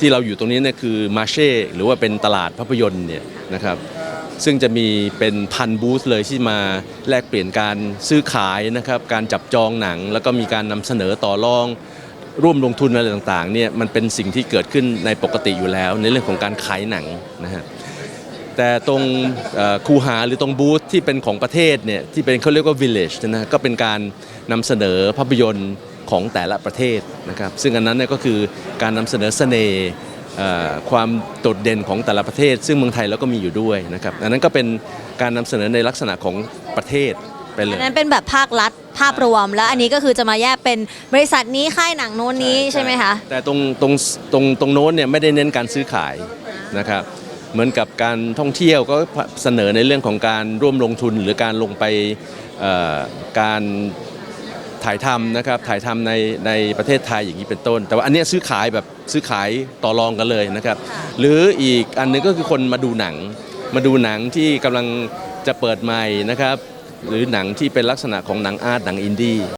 ที่เราอยู่ตรงนี้เนี่ยคือมาเช่หรือว่าเป็นตลาดภาพยนตร์เนี่ยนะครับซึ่งจะมีเป็นพันบูธเลยที่มาแลกเปลี่ยนการซื้อขายนะครับการจับจองหนัง แล้วก็มีการนำเสนอต่อรอง ร่วมลงทุนอะไรต่างๆเนี่ยมันเป็นสิ่งที่เกิดขึ้นในปกติอยู่แล้ว ในเรื่องของการขายหนังนะฮะแต่ตรงคูหาหรือตรงบูธที่เป็นของประเทศเนี่ยที่เป็นเขาเรียกว่า village นะฮะก็เป็นการนำเสนอภาพยนตร์ ของแต่ละประเทศนะครับ ซึ่งอันนั้นเนี่ยก็คือการนำเสนอเสน่ห์เอ่อความโดดเด่นของแต่ละประเทศ ซึ่งเมืองไทยเราก็มีอยู่ด้วยนะครับอันนั้นก็เป็นการนำเสนอในลักษณะของประเทศไปเลอัยนนั้นเป็นแบบภาครัฐภาพรวม แล้วอันนี้ก็คือจะมาแยกเป็นบริษัทนี้ค่ายหนังโน้นนี้ใช่ไหมคะแต่ตรงตรงตรงตรงโน้นเนี่ยไม่ได้เน้นการซื้อขายนะครับเหมือนกับการท่องเที่ยวก็เสนอในเรื่องของการร่วมลงทุนหรือการลงไปเอ่อการ ถ่ายทำนะครับถ่ายทำในในประเทศไทยอย่างนี้เป็นต้น แต่ว่าอันเนี้ยซื้อขายแบบซื้อขายต่อรองกันเลยนะครับ หรืออีกอันหนึงก็คือคนมาดูหนัง มาดูหนังที่กำลังจะเปิดใหม่นะครับ หรือหนังที่เป็นลักษณะของหนังอาร์ตหนังอินดี้